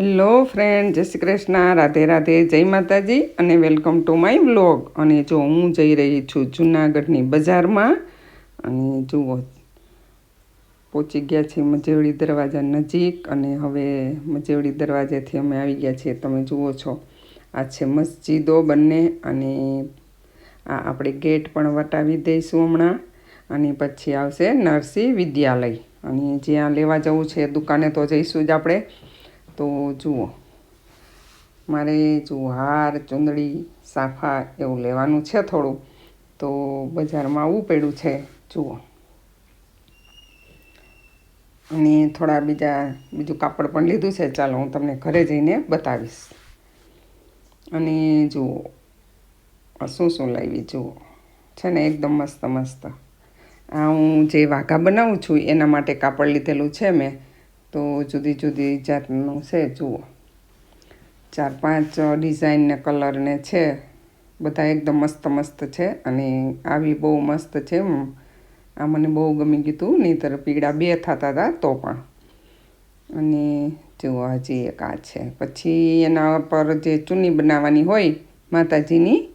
Hello friend જય શ્રી કૃષ્ણ. રાધે રાધે. જય માતાજી અને વેલકમ ટુ માય બ્લોગ અને જો હું જઈ રહી છું જુનાગઢની બજારમાં, અને જુઓ, પહોંચી ગયા છીએ મજેવડી દરવાજા નજીક અને હવે મજેવડી દરવાજેથી અમે આવી ગયા છીએ. તમે જુઓ છો, આ છે મસ્જિદો બંને અને આ આપણે ગેટ પણ વટાવી દઈશું હમણાં. અને પછી આવશે નરસિંહ વિદ્યાલય. અને જ્યાં લેવા જવું છે દુકાને તો જઈશું જ આપણે. તો જુઓ. મારે જુઓ હાર ચૂંદડી, સાફા એવું લેવાનું છે થોડું. તો બજારમાં આવવું પડ્યું છે. જુઓ. અને થોડા બીજા, બીજું કાપડ પણ લીધું છે. ચાલો હું તમને ઘરે જઈને બતાવીશ. અને જુઓ. શું શું લાવી જુઓ. છે ને એકદમ મસ્ત મસ્ત. આ હું જે વાઘા બનાવું છું, એના માટે કાપડ લીધેલું છે મેં. તો જુદી જુદી જાતનું છે, જુઓ. ચાર પાંચ ડિઝાઇન ને કલર ને છે, બધા એકદમ મસ્ત મસ્ત છે અને આવી બહુ મસ્ત છે આ મને બહુ ગમી ગયું નહીંતર પીળા બે થતા હતા તો પણ. અને જુઓ હજી એક આ છે. પછી એના પર જે ચૂની બનાવવાની હોય માતાજીની,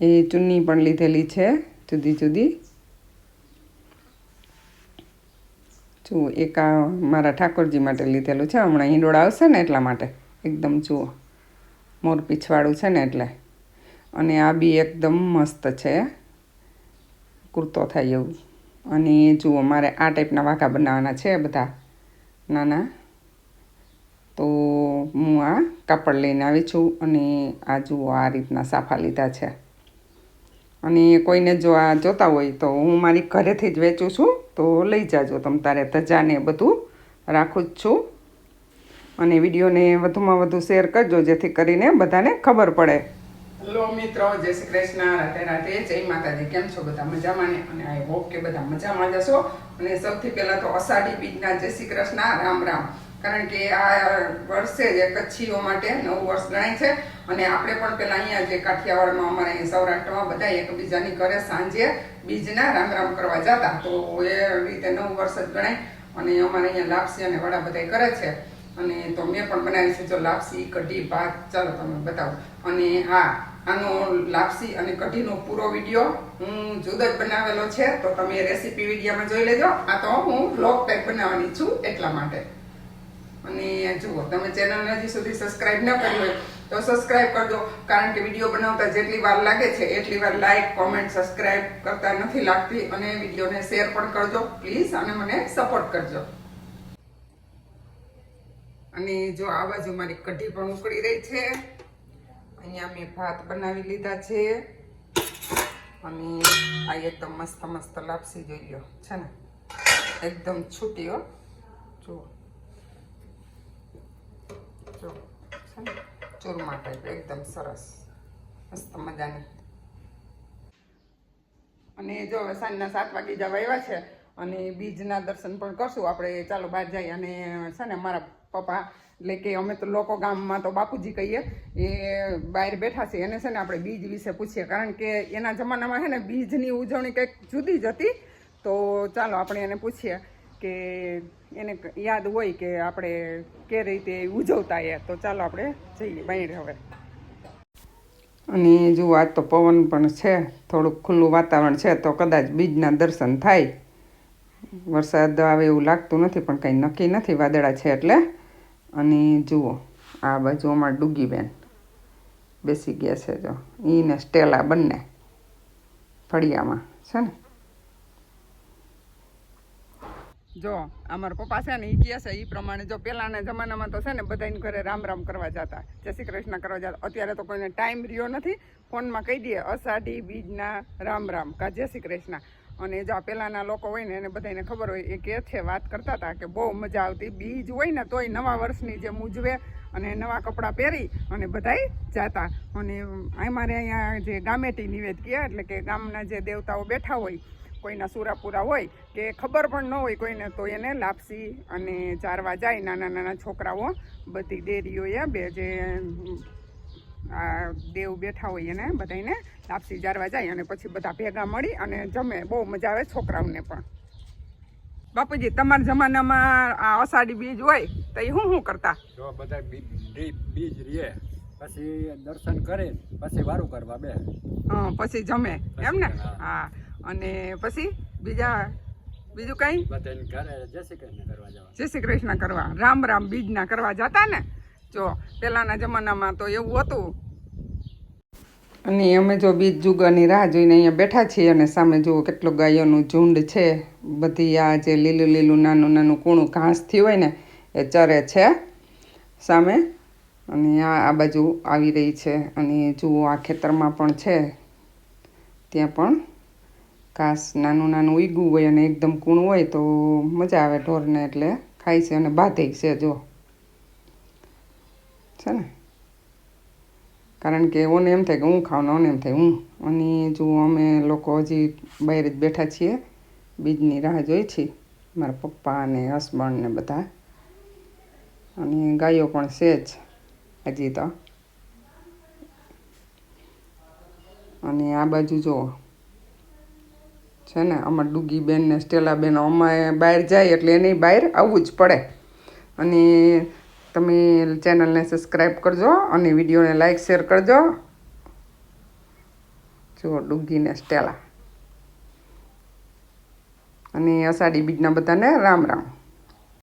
એ ચૂની પણ લીધેલી છે, જુદી જુદી. જુઓ એક આ મારા ઠાકોરજી માટે લીધેલું છે. હમણાં હિંડોળા આવશે ને એટલા માટે. એકદમ જુઓ. મોર પીછવાળું છે ને એટલે. અને આ બી એકદમ મસ્ત છે. કુર્તો થાય એવું. અને જુઓ, મારે આ ટાઈપના વાઘા બનાવવાના છે બધા. નાના. તો હું આ કાપડ લઈને આવી છું અને આ જુઓ, આ રીતના સાફા લીધા છે. અને કોઈને જો આ જોતા હોય તો હું મારી ઘરેથી જ વેચું છું. તો લઈ જાજો તમ તારે ધજાને બધું રાખું જ છું. અને વિડીયોને વધુમાં વધુ શેર કરજો, જેથી કરીને બધાને ખબર પડે. હેલો મિત્રો, જય શ્રી કૃષ્ણ, રાધે રાધે, જય માતાજી. કેમ છો બધા મજામાં અને આઈ હોપ કે બધા મજામાં જશો અને સૌથી પહેલાં તો અષાઢી બીજના જય શ્રી કૃષ્ણ, રામ રામ. કારણ કે આ વર્ષે જે કચ્છીઓ માટે નવું વર્ષ ગણાય છે. અને આપણે પણ પેલા અહીંયા જે કાઠિયાવાડમાં અમારે અહીં સૌરાષ્ટ્રમાં બધા એકબીજાની ઘરે સાંજે બીજના રામ રામ કરવા જતા. તો એ રીતે નવું વર્ષ જ ગણાય અને અમારે અહીંયા લાપસી અને વડા બધા કરે છે. અને તો મેં પણ બનાવી છે. જો લાપસી, કઢી, ભાત, ચાલો તમે બતાવો. અને હા આનો લાપસી અને કઢીનો પૂરો વીડિયો હું જુદો જ બનાવેલો છે. તો તમે રેસીપી વિડીયોમાં જોઈ લેજો. આ તો હું બ્લોગ ટાઈપ બનાવવાની છું એટલા માટે. અને જુઓ તમે ચેનલને હજી સુધી સબસ્ક્રાઇબ ન કરી હોય, તો સબસ્ક્રાઇબ કરજો કારણ કે વીડિયો બનાવતા જેટલી વાર લાગે છે, એટલી વાર લાઈક કોમેન્ટ સબસ્ક્રાઇબ કરતા નથી લાગતી. અને વિડીયોને શેર પણ કરજો પ્લીઝ અને મને સપોર્ટ કરજો. અને જો આ બાજુ મારી કઢી પણ ઉકળી રહી છે. અહીંયા મેં ભાત બનાવી લીધા છે. અને આ એકદમ મસ્ત મસ્ત લાપસી જોઈ લો છે ને? એકદમ છૂટી હો. જુઓ. જો છે ને? ચૂરમા ટાઈપ એકદમ સરસ. મસ્ત મજાની. અને જો હવે સાંજના સાત વાગે જવા આવ્યા છે, અને બીજના દર્શન પણ કરશું. આપણે ચાલો બહાર જઈએ. અને છે ને મારા પપ્પા, એટલે કે અમે તો લોકો ગામમાં તો બાપુજી કહીએ, એ બહાર બેઠા છે. એને છે ને આપણે બીજ વિશે પૂછીએ. કારણ કે એના જમાનામાં છે ને બીજની ઉજવણી કંઈક જુદી જ હતી. તો ચાલો આપણે એને પૂછીએ. કે એને યાદ હોય કે આપણે કે રીતે ઉજવતા એ, તો ચાલો આપણે જઈએ બહાર હવે. અને જુઓ આજ તો પવન પણ છે, થોડુંક ખુલ્લું વાતાવરણ છે, તો કદાચ બીજના દર્શન થાય. વરસાદ આવે એવું લાગતું નથી, પણ કંઈ નક્કી નથી વાદળા છે એટલે. અને જુઓ, આ બાજુ અમારા ડૂગીબેન બેસી ગયા છે જો. એને સ્ટેલા બંને ફળિયામાં, છે ને? જો, અમારા પપ્પા છે ને એ કહે છે એ પ્રમાણે જો પહેલાંના જમાનામાં તો છે ને બધાને ઘરે રામ રામ કરવા જતા. જય શ્રી કૃષ્ણ કરવા જતા. અત્યારે તો કોઈને ટાઈમ રહ્યો નથી. ફોનમાં કહી દઈએ, અષાઢી, બીજના રામ રામ કા જય શ્રી કૃષ્ણ. અને જો આ પહેલાંના લોકો હોય ને, એને બધાને ખબર હોય, એ કે છે, વાત કરતા હતા કે બહુ મજા આવતી. બીજ હોય ને તોય નવા વર્ષની જેમ ઉજવે અને નવા કપડાં પહેરી અને બધાય જાતા. અને અમારે અહીંયા જે ગામેટી નિવેદ કહે, એટલે કે ગામના જે દેવતાઓ બેઠા હોય કોઈના સુરાપુરા હોય કે ખબર પણ ન હોય કોઈને તો એને લાપસી અને ચારવા જાય નાના નાના છોકરાઓ બધી ડેરીઓએ બે જે આ દેવ બેઠા હોય એને બધાને લાપસી ચારવા જાય અને પછી બધા ભેગા મળી અને જમે. બહુ મજા આવે છોકરાઓને પણ. બાપુજી તમારા જમાનામાં આ અષાઢી બીજ હોય તો એ શું શું કરતા? જો બધા બીજ રે પછી દર્શન કરે પછી વારું કરવા બે. હં, પછી જમે. એમ ને? હા. અને પછી બીજા બીજું કંઈ? જય શ્રી કૃષ્ણ કરવા રામ રામ બીજના કરવા જતા ને? જો પહેલાંના જમાનામાં તો એવું હતું. અને અમે જો બીજ જુગાની રાહ જોઈને અહીંયા બેઠા છીએ અને સામે જુઓ કેટલું ગાયોનું ઝુંડ છે. બધી આ જે લીલું લીલું નાનું નાનું કૂણું ઘાસ થયું હોય ને એ ચરે છે સામે. અને આ આ બાજુ આવી રહી છે. અને જુઓ આ ખેતરમાં પણ છે. ત્યાં પણ ઘાસ નાનું નાનું ઉગ્યું હોય અને એકદમ કૂણું હોય તો મજા આવે ઢોરને એટલે ખાય છે અને બાધે છે જો. છે ને? કારણ કે ઓને એમ થાય કે હું ખાવ ને ઓને એમ થાય હું. અને જો અમે લોકો હજી બહાર જ બેઠા છીએ, બીજની રાહ જોઈ છીએ મારા પપ્પા અને હસબન્ડ ને બધા. અને ગાયો પણ છે જ હજી તો. અને આ બાજુ જુઓ છે ને, અમારા ડુગી બેન ને સ્ટેલા બેન અમારે બહાર જાય એટલે એને બહાર આવવું જ પડે. અને તમે ચેનલને સબસ્ક્રાઈબ કરજો અને વિડીયોને લાઈક શેર કરજો. જુઓ ડુગી ને સ્ટેલા. અને અષાઢી બીજના બધાને રામ રામ.